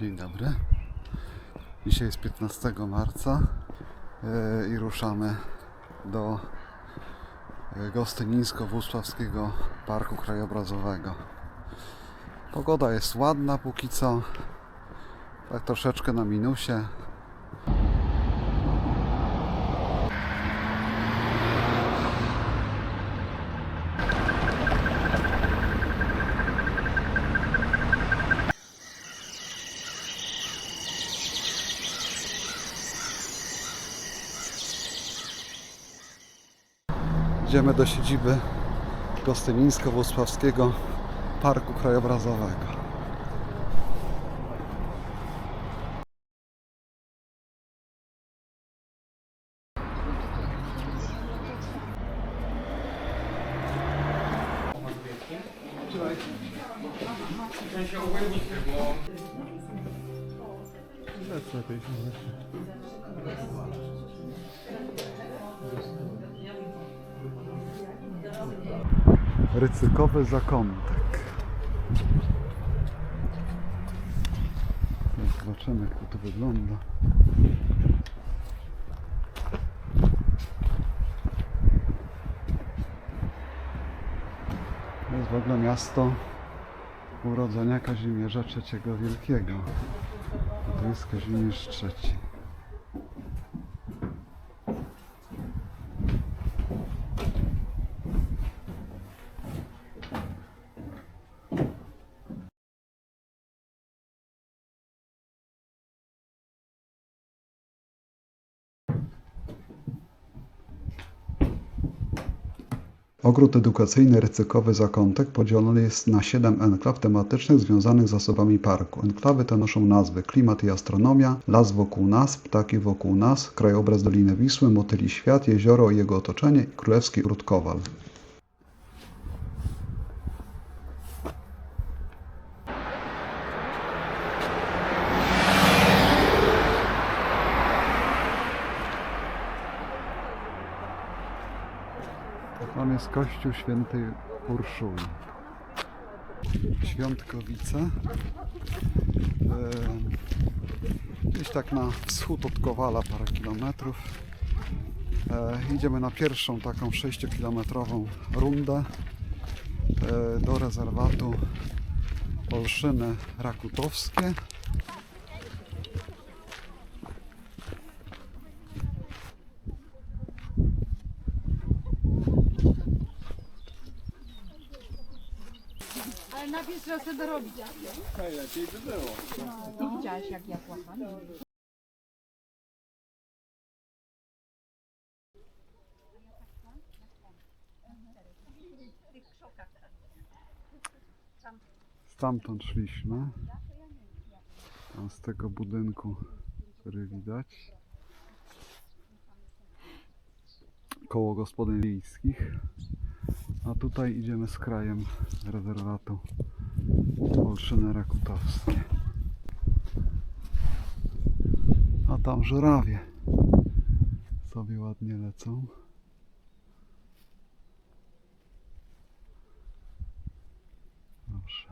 Dzień dobry. Dzisiaj jest 15 marca e, i ruszamy do e, Gostynińsko-Włocławskiego Parku Krajobrazowego. Pogoda jest ładna póki co, tak troszeczkę na minusie. Idziemy do siedziby Gostynińsko-Włocławskiego Parku Krajobrazowego. Rycykowy zakątek. Zobaczymy jak to wygląda. To jest w ogóle miasto urodzenia Kazimierza III Wielkiego. To jest Kazimierz III. Ogród edukacyjny Rycykowy Zakątek podzielony jest na 7 enklaw tematycznych związanych z zasobami parku. Enklawy te noszą nazwy Klimat i Astronomia, Las wokół nas, Ptaki wokół nas, Krajobraz Doliny Wisły, Motyli Świat, Jezioro i jego otoczenie i Królewski Ogród Kowal. Tam jest kościół świętej Urszuli. Świątkowice. E, Gdzieś tak na wschód od Kowala parę kilometrów. E, Idziemy na pierwszą taką 6-kilometrową rundę e, do rezerwatu Olszyny Rakutowskie. Ale najpierw trzeba sobie dorobić. Najlepiej by było. Ty widziałeś jak ja płakam? Stamtąd szliśmy. Tam z tego budynku, który widać. Koło gospodyń wiejskich. A tutaj idziemy z krajem rezerwatu Olszyny Rakutowskie. A tam żurawie sobie ładnie lecą. Proszę.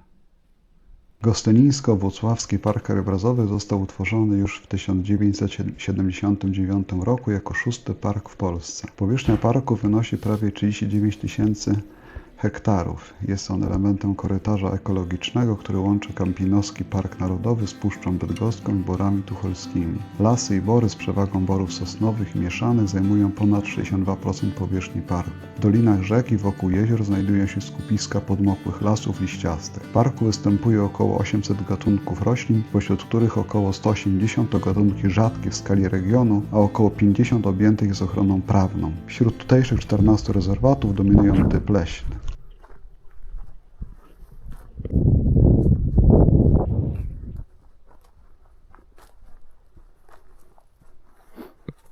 Gostynińsko-Włocławski Park Krajobrazowy został utworzony już w 1979 roku jako szósty park w Polsce. Powierzchnia parku wynosi prawie 39 tysięcy hektarów. Jest on elementem korytarza ekologicznego, który łączy Kampinoski Park Narodowy z Puszczą Bydgoską i Borami Tucholskimi. Lasy i bory z przewagą borów sosnowych i mieszanych zajmują ponad 62% powierzchni parku. W dolinach rzek i wokół jezior znajdują się skupiska podmokłych lasów liściastych. W parku występuje około 800 gatunków roślin, pośród których około 180 to gatunki rzadkie w skali regionu, a około 50 objętych jest ochroną prawną. Wśród tutejszych 14 rezerwatów dominują typ leśny.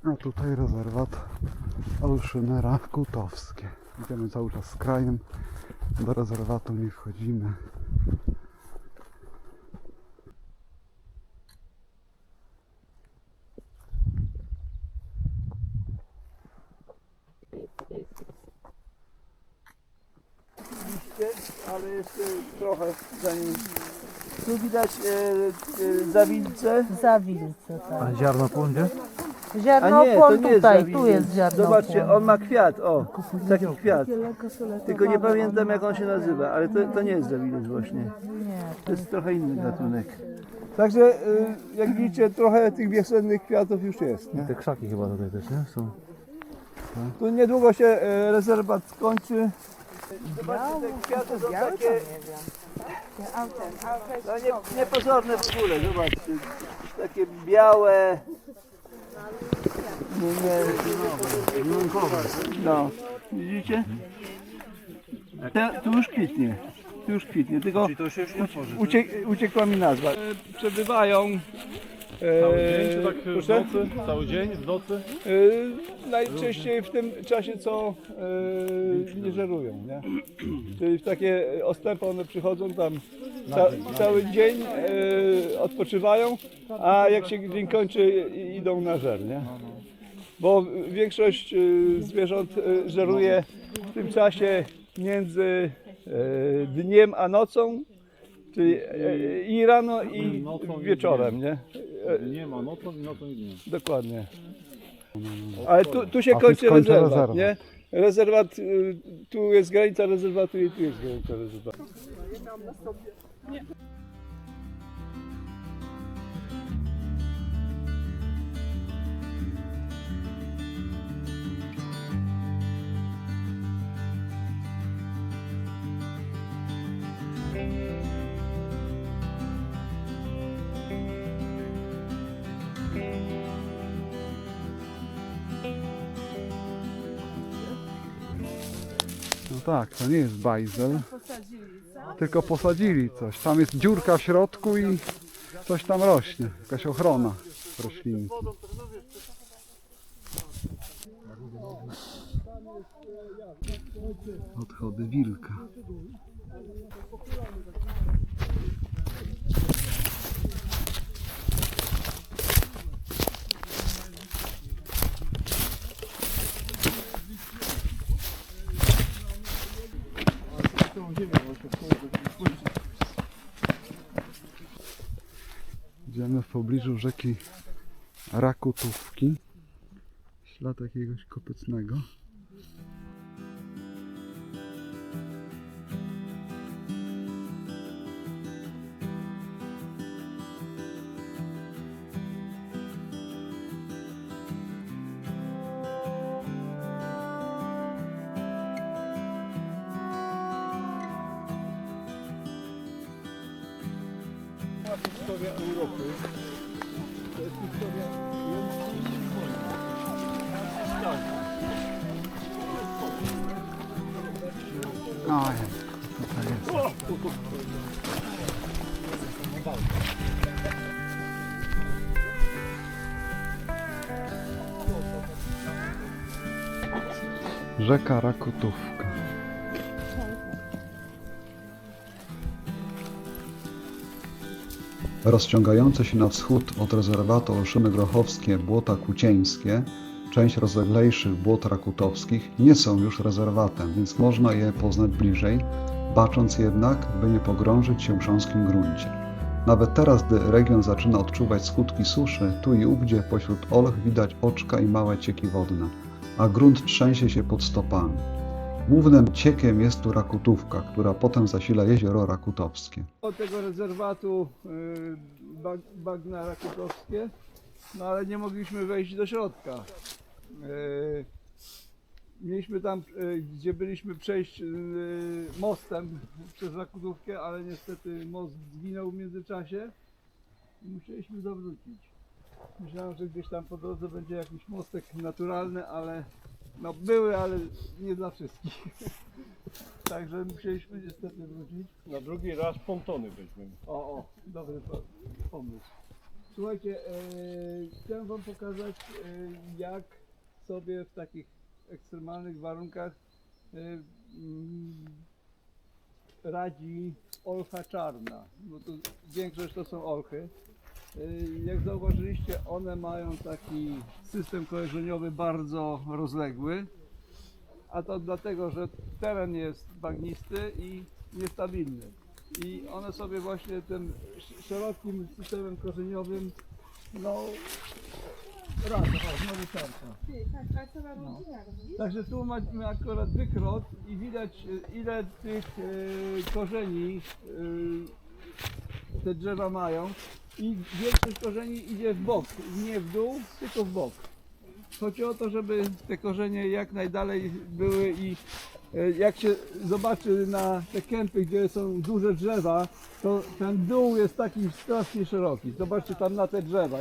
A tutaj rezerwat Olszyny Rakutowskie. Idziemy cały czas z krajem. Do rezerwatu nie wchodzimy. ale jeszcze trochę zanim Tu widać e, e, zawilce. Zawilce, tak. A ziarno płądzie? A Ziarno nie, to nie jest tutaj, tu jest ziarno Zobaczcie, on ma kwiat, o, taki kwiat. Tylko nie pamiętam jak on się nazywa, ale to, to nie jest zawilec właśnie. To jest trochę inny gatunek. Także y, jak widzicie, trochę tych wiosennych kwiatów już jest. Nie? Te krzaki chyba tutaj też, nie? Są. Tu niedługo się e, rezerwat skończy. Zobaczcie, te kwiaty są takie no nie, niepozorne w ogóle, zobaczcie. Takie białe. Nie, nie, no, widzicie? Te, tu już kwitnie. Tu już kwitnie, tylko uciek, uciekła mi nazwa. E, Przebywają. Cały e, dzień, czy tak w proszę? nocy? Cały dzień, w nocy? E, najczęściej w tym czasie, co e, nie żerują, nie? Czyli w takie ostępy one przychodzą tam ca, cały dzień, e, odpoczywają, a jak się dzień kończy i- idą na żer, nie? Bo większość e, zwierząt e, żeruje w tym czasie między e, dniem a nocą, czyli e, i rano i Nocą i wieczorem, nie? E, Nie ma nocą i nocą i dniem. Dokładnie. Ale tu, tu się A tu kończy skończy rezerwat, rezerwat. nie? Rezerwat, y, tu jest granica rezerwatu i tu jest granica rezerwatu. Tak, to nie jest bajzel. Tylko posadzili coś. Tam jest dziurka w środku i coś tam rośnie. Jakaś ochrona rośliny. Odchody wilka. Idziemy w pobliżu rzeki Rakutówki. Ślad jakiegoś kopytnego. Rzeka Rakutówka. Rozciągające się na wschód od rezerwatu Olszyny Grochowskie Błota Kucieńskie, część rozleglejszych błot rakutowskich nie są już rezerwatem, więc można je poznać bliżej, bacząc jednak, by nie pogrążyć się w grząskim gruncie. Nawet teraz, gdy region zaczyna odczuwać skutki suszy, tu i ówdzie pośród olch widać oczka i małe cieki wodne, a grunt trzęsie się pod stopami. Głównym ciekiem jest tu Rakutówka, która potem zasila jezioro Rakutowskie. Od tego rezerwatu y, bag, bagna rakutowskie, no ale nie mogliśmy wejść do środka. Y, Mieliśmy tam, y, gdzie byliśmy przejść mostem przez Rakutówkę, ale niestety most zginął w międzyczasie i musieliśmy zawrócić. Myślałem, że gdzieś tam po drodze będzie jakiś mostek naturalny, ale no były, ale nie dla wszystkich. Także musieliśmy niestety wrócić. Na drugi raz pontony weźmiemy. O, o, dobry po- pomysł. Słuchajcie, e, chcę Wam pokazać, e, jak sobie w takich ekstremalnych warunkach e, mm, radzi olcha czarna. Bo to większość to są olchy. E, Jak zauważyliście, one mają taki system kojarzeniowy bardzo rozległy. A to dlatego, że teren jest bagnisty i niestabilny. i one sobie właśnie tym sz- szerokim systemem korzeniowym no radzą. O, znowu tarcza. No. Także tu mamy akurat wykrot i widać e, ile tych e, korzeni te drzewa mają i większość korzeni idzie w bok, nie w dół, tylko w bok. Chodzi o to, żeby te korzenie jak najdalej były i e, jak się zobaczy na te kępy, gdzie są duże drzewa, to ten dół jest taki strasznie szeroki. Zobaczcie tam na te drzewa.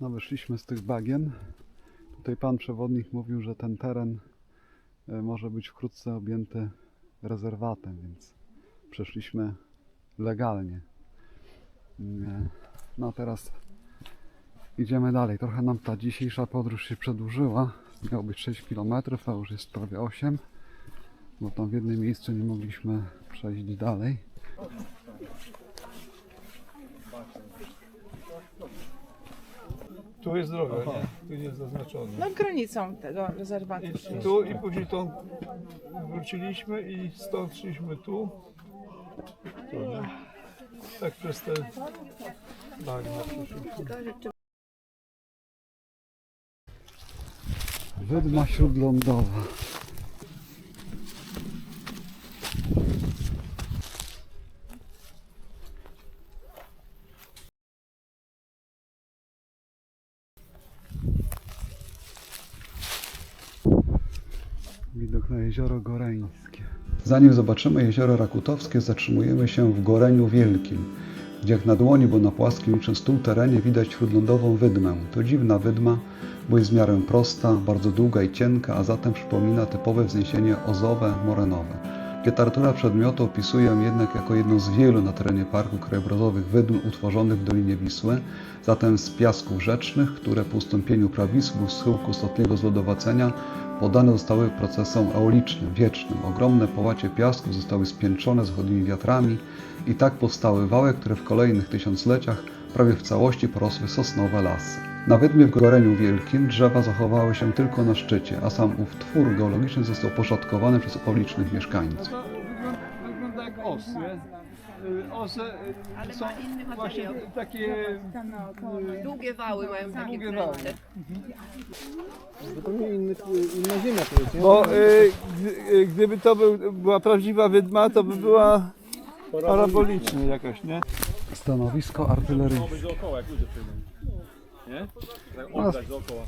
No wyszliśmy z tych bagien. Tutaj pan przewodnik mówił, że ten teren e, może być wkrótce objęty rezerwatem, więc przeszliśmy legalnie. E, No teraz idziemy dalej. Trochę nam ta dzisiejsza podróż się przedłużyła. Miało być 6 km, a już jest prawie 8, bo tam w jednym miejscu nie mogliśmy przejść dalej. Tu jest droga, nie? Tu jest zaznaczone. No granicą tego rezerwatu. I tu i później tą wróciliśmy i stąd szliśmy tu. Tu, nie? Tak przez te bagna. Wydma śródlądowa. Widok na jezioro Goreńskie. Zanim zobaczymy jezioro Rakutowskie, zatrzymujemy się w Goreniu Wielkim, gdzie jak na dłoni, bo na płaskim niczym stół terenie widać śródlądową wydmę. To dziwna wydma, bo jest w miarę prosta, bardzo długa i cienka, a zatem przypomina typowe wzniesienie ozowe, morenowe. Literatura przedmiotu opisuje ją jednak jako jedną z wielu na terenie parku krajobrazowych wydm utworzonych w Dolinie Wisły, zatem z piasków rzecznych, które po ustąpieniu prawisku schyłku ostatniego zlodowacenia poddane zostały procesom eolicznym, wiecznym. Ogromne połacie piasku zostały spiętrzone zachodnimi wiatrami i tak powstały wały, które w kolejnych tysiącleciach prawie w całości porosły sosnowe lasy. Na wydmie w Goreniu Wielkim drzewa zachowały się tylko na szczycie, a sam ów twór geologiczny został poszatkowany przez okolicznych mieszkańców. To wygląda, wygląda jak os, nie? Y, Ose y, są właśnie takie y, Długie wały mają takie długie wały. kręte. Zupełnie inny, inna ziemia to jest, nie? Bo y, gdy- y, gdyby to był, była prawdziwa wydma, to by była parabolicznie jakaś, nie? Stanowisko artyleryjskie. Być dookoła, jak ludzie przyjdą. Nie? Tak oddać dookoła.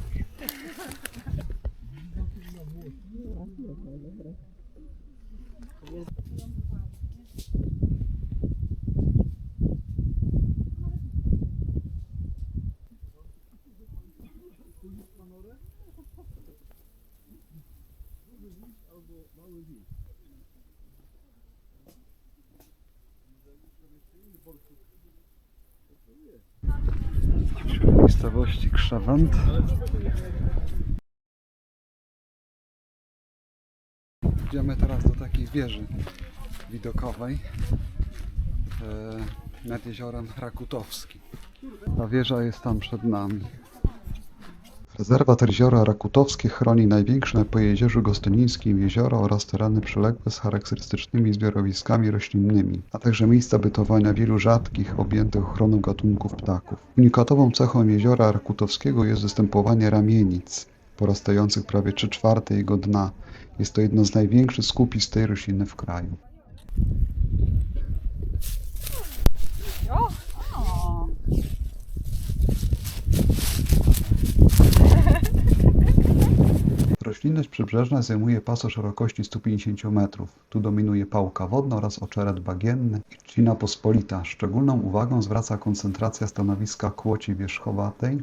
Miejscowości Krzewęt. Idziemy teraz do takiej wieży widokowej e, nad jeziorem Rakutowskim. Ta wieża jest tam przed nami. Rezerwat Jeziora Rakutowskie chroni największe po Jezierzu Gostynińskim jeziora oraz tereny przyległe z charakterystycznymi zbiorowiskami roślinnymi, a także miejsca bytowania wielu rzadkich, objętych ochroną gatunków ptaków. Unikatową cechą jeziora Rakutowskiego jest występowanie ramienic, porastających prawie 3 czwarte jego dna. Jest to jedno z największych skupisk tej rośliny w kraju. Roślinność przybrzeżna zajmuje pas o szerokości 150 metrów. Tu dominuje pałka wodna oraz oczeret bagienny i trzcina pospolita. Szczególną uwagą zwraca koncentracja stanowiska kłoci wierzchowatej,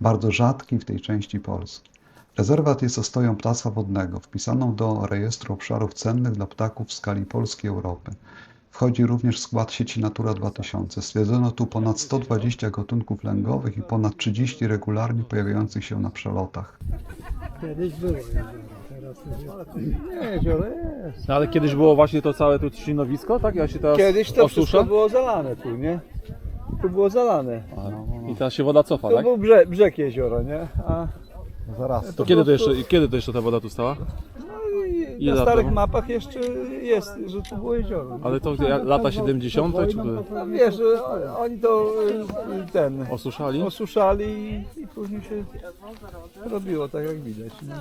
bardzo rzadkiej w tej części Polski. Rezerwat jest ostoją ptactwa wodnego, wpisaną do rejestru obszarów cennych dla ptaków w skali Polski i Europy. Wchodzi również w skład sieci Natura 2000. Stwierdzono tu ponad 120 gatunków lęgowych i ponad 30 regularnie pojawiających się na przelotach. Kiedyś było jezioro, teraz Nie, jezioro jest. No, ale kiedyś było właśnie to całe tu trzcinowisko, tak? Ja się teraz Kiedyś to osusza? wszystko było zalane tu, nie? Tu było zalane. I teraz się woda cofa, To tak? był brzeg, brzeg jeziora, nie? A Zaraz. To kiedy to jeszcze, kiedy to jeszcze ta woda tu stała? No i na starych temu? mapach jeszcze jest, że tu było jezioro. Ale to jak lata 70. czy kiedy? No wiesz, że o- oni to y, ten Osuszali? osuszali i, i później się robiło tak jak widać. Nie?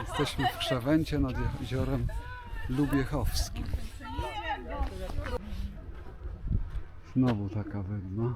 Jesteśmy w Krzewęcie nad jeziorem Lubiechowskim. Znowu taka wydma.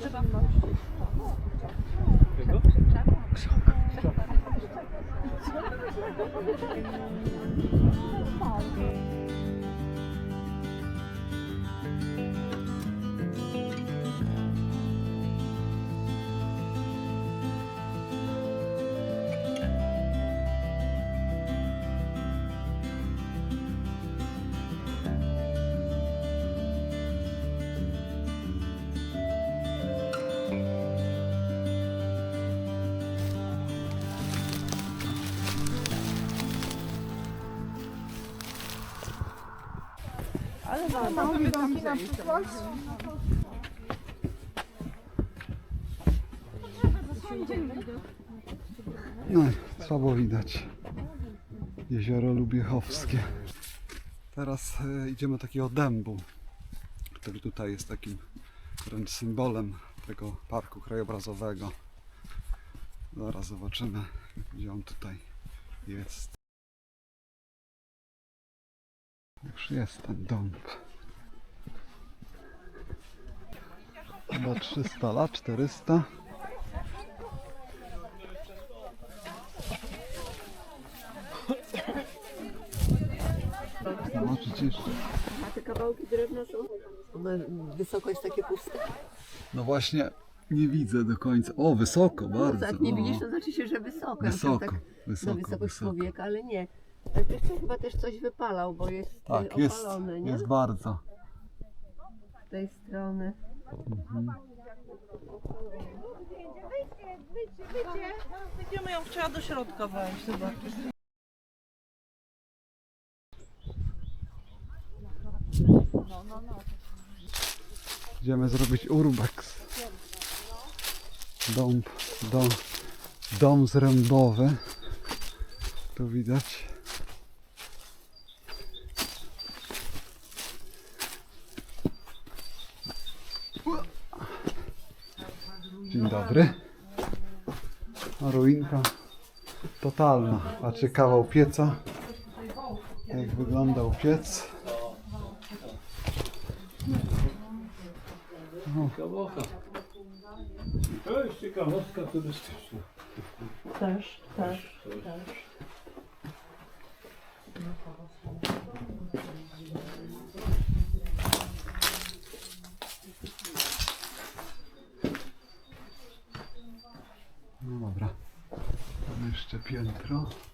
这个 No, słabo widać. Jezioro Lubiechowskie. Teraz e, idziemy do takiego dębu, który tutaj jest takim wręcz symbolem tego parku krajobrazowego. Zaraz zobaczymy, gdzie on tutaj jest. Już jest ten dąb. Chyba 300 lat, 400. No przecież. A te kawałki drewna są? One wysoko jest takie puste? No właśnie nie widzę do końca. O, wysoko, bardzo. Jak nie o. widzisz, to znaczy się, że wysoko. Ja Wysoko, tak wysoko, na wysokość wysoko. człowieka, ale nie. Ale też chyba też coś wypalał, bo jest Tak, e, jest, opalone, nie? jest bardzo. Z tej strony. Będziemy ją chciała do środka wejść, zobaczyć. Idziemy zrobić urbex. Dom, dom, dom zrębowy. Tu widać. A ruinka totalna. Patrzcie, kawał pieca. Jak wyglądał piec. To jest ciekawostka turystyczna. Też, też, też. No dobra. Tam jeszcze piętro.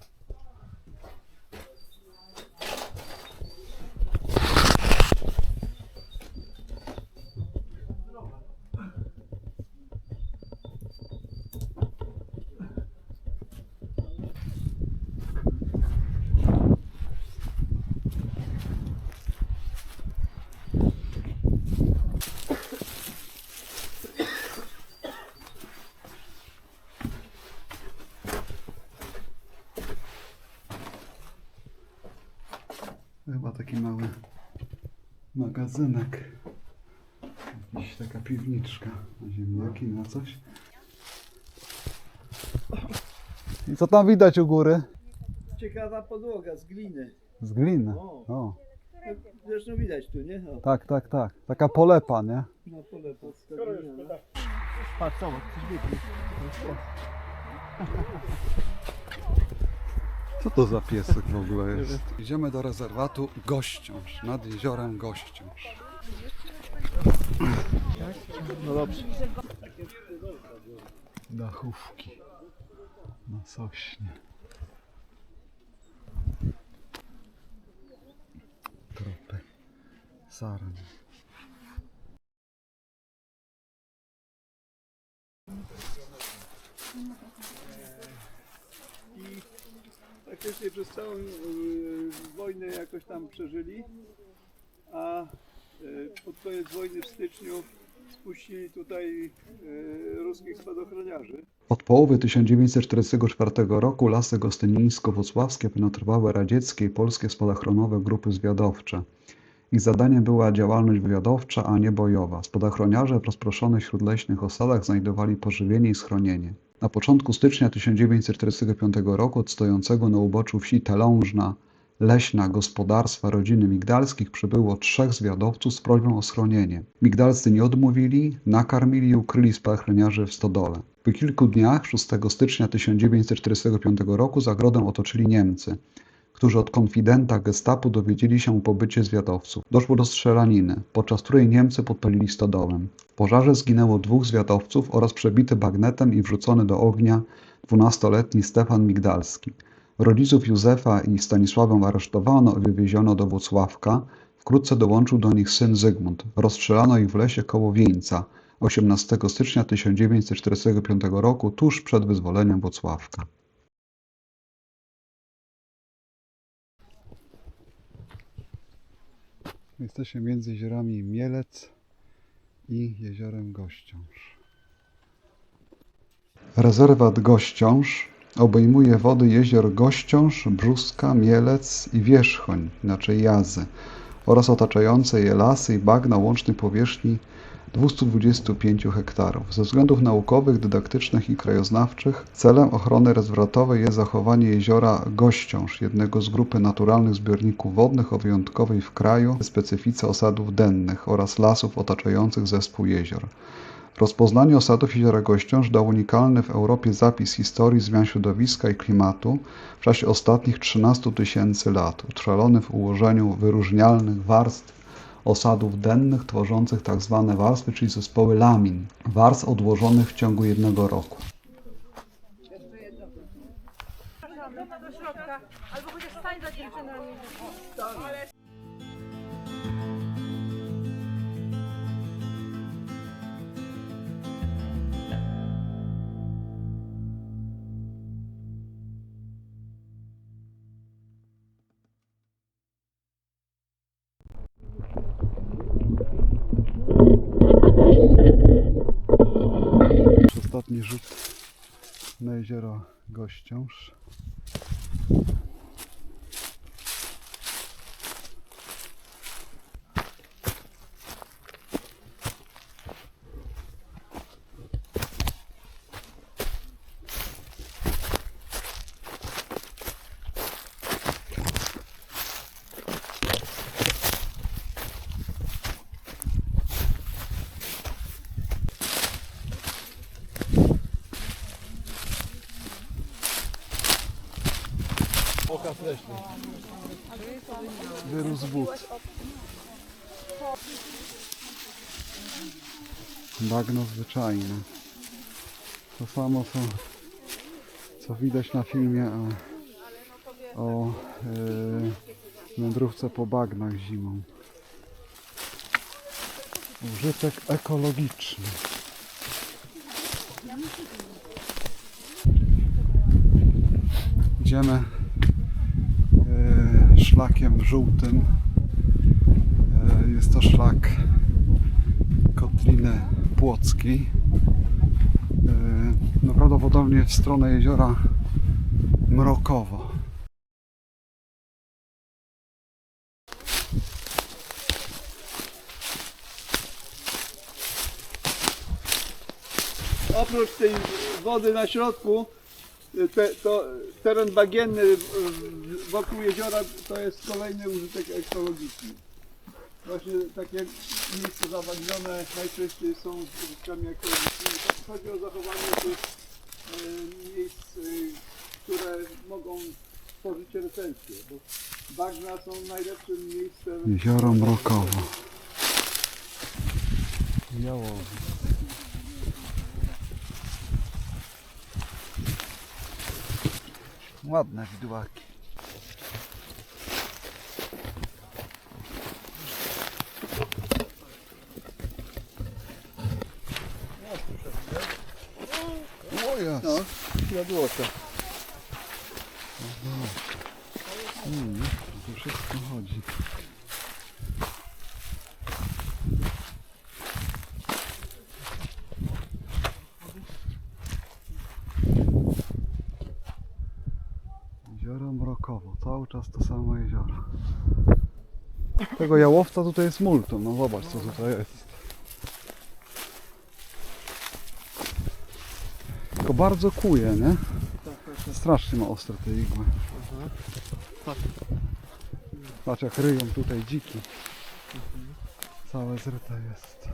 Chyba taki mały magazynek. Jakiś taka piwniczka na ziemniaki, na coś. I co tam widać u góry? Ciekawa podłoga z gliny. Z gliny. O. Zresztą widać tu, nie? O, Tak, tak, tak. Taka polepa, nie? na pole podstawione. Patrz, zobacz, coś biegnie. Co to za piesek w ogóle jest? Idziemy do rezerwatu Gościąż, nad jeziorem Gościąż. No dobrze. Dachówki na Sośnie. Tropy saran. I praktycznie przez całą y, wojnę jakoś tam przeżyli, a y, pod koniec wojny w styczniu spuścili tutaj y, ruskich spadochroniarzy. Od połowy 1944 roku lasy gostynińsko-włocławskie penetrowały radzieckie i polskie spadochronowe grupy zwiadowcze. Ich zadaniem była działalność wywiadowcza, a nie bojowa. Spadochroniarze w rozproszonych śródleśnych osadach znajdowali pożywienie i schronienie. Na początku stycznia 1945 roku od stojącego na uboczu wsi Telążna leśna gospodarstwa rodziny Migdalskich przybyło trzech zwiadowców z prośbą o schronienie. Migdalscy nie odmówili, nakarmili i ukryli spadochroniarzy w stodole. Po kilku dniach, 6 stycznia 1945 roku, zagrodę otoczyli Niemcy, którzy od konfidenta gestapu dowiedzieli się o pobycie zwiadowców. Doszło do strzelaniny, podczas której Niemcy podpalili stodołę. W pożarze zginęło dwóch zwiadowców oraz przebity bagnetem i wrzucony do ognia 12-letni Stefan Migdalski. Rodziców Józefa i Stanisławę aresztowano i wywieziono do Włocławka. Wkrótce dołączył do nich syn Zygmunt. Rozstrzelano ich w lesie koło Wieńca 18 stycznia 1945 roku, tuż przed wyzwoleniem Włocławka. Jesteśmy między jeziorami Mielec i jeziorem Gościąż. Rezerwat Gościąż obejmuje wody jezior Gościąż, Brzuska, Mielec i Wierzchoń, inaczej Jazy, oraz otaczające je lasy i bagna łącznej powierzchni 225 hektarów. Ze względów naukowych, dydaktycznych i krajoznawczych celem ochrony rezerwatowej jest zachowanie jeziora Gościąż, jednego z grupy naturalnych zbiorników wodnych o wyjątkowej w kraju specyfice osadów dennych oraz lasów otaczających zespół jezior. Rozpoznanie osadów jeziora Gościąż dał unikalny w Europie zapis historii zmian środowiska i klimatu w czasie ostatnich 13 tysięcy lat, utrwalony w ułożeniu wyróżnialnych warstw osadów dennych tworzących tzw. warstwy, czyli zespoły lamin, warstw odłożonych w ciągu jednego roku. do środka, albo chociaż stań za dziewczynami. Ostatni rzut na jezioro Gościąż. Wyrósł wód. Bagno zwyczajne. To samo co, co widać na filmie o, o yy, wędrówce po bagnach zimą. Użytek ekologiczny. Idziemy e, szlakiem żółtym. E, Jest to szlak Kotliny Płockiej. E, No prawdopodobnie w stronę jeziora Mrokowo. Oprócz tej wody na środku te, to teren bagienny wokół jeziora to jest kolejny użytek ekologiczny. Właśnie takie miejsca zabagnione najczęściej są użytkami ekologicznymi. Chodzi o zachowanie tych y, miejsc, y, które mogą tworzyć retencję, bo bagna są najlepszym miejscem Jezioro Mrokowo. Jałowiec. Ładne widłaki. O jest. No, jadłota. Mm, to wszystko chodzi. Jezioro Mrokowo, cały czas to samo jezioro. Tego jałowca tutaj jest multum, no zobacz co tutaj jest. Tylko bardzo kuje, nie? Strasznie ma ostre te igły. Patrz jak ryją tutaj dziki. Całe zryte jest.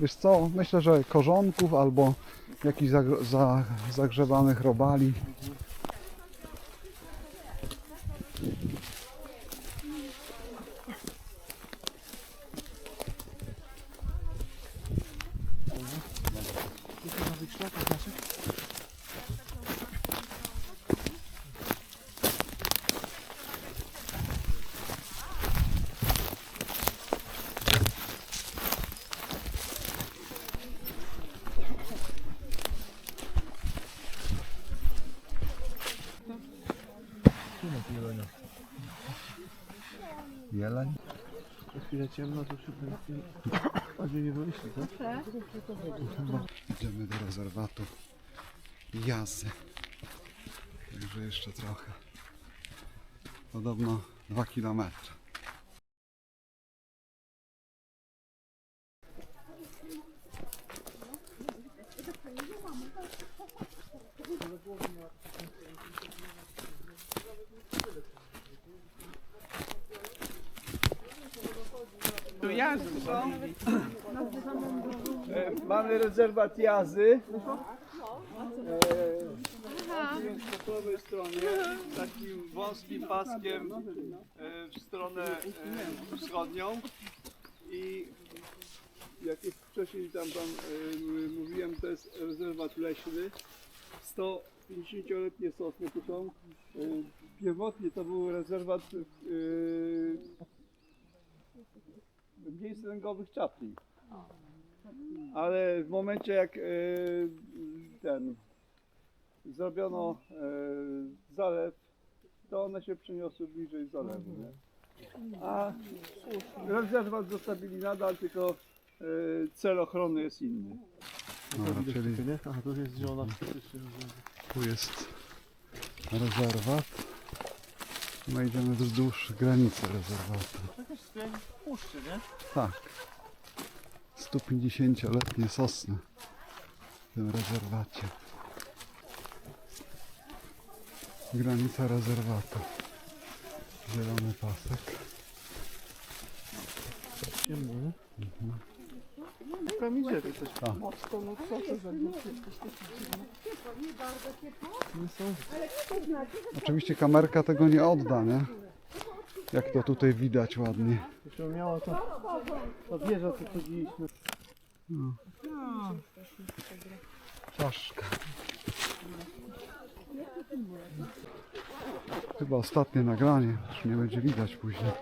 Wiesz co, myślę, że korzonków albo jakichś zagr- za, zagrzebanych robali. Chwilę ciemno, to szybko bardziej nie wymyśli, co? Idziemy do rezerwatu Jazy. Także jeszcze trochę. Podobno 2 km. Tu jazdy są. E, Mamy rezerwat jazy. E, po prawej stronie takim wąskim paskiem e, w stronę e, wschodnią i jak już wcześniej tam, tam e, mówiłem, to jest rezerwat leśny. 150-letnie sosny tu są. E, Pierwotnie to był rezerwat e, miejsc lęgowych czapli. Ale w momencie jak e, ten zrobiono e, zalew, to one się przeniosły bliżej zalewu. Nie? A rezerwat zostawili nadal, tylko e, cel ochrony jest inny. Dobra, czyli Nie? Aha, to jest zielona tu jest rezerwat. My idziemy wzdłuż granicy rezerwatu. To też skręć puszczy, nie? Tak. 150-letnie sosny w tym rezerwacie. Granica rezerwatu. Zielony pasek. Ciemno, nie? Coś Tak. nie są. Oczywiście kamerka tego nie odda, nie? Jak to tutaj widać ładnie. Miała to, to wieża, co chodziliśmy. Czaszka. Chyba ostatnie nagranie, już nie będzie widać później.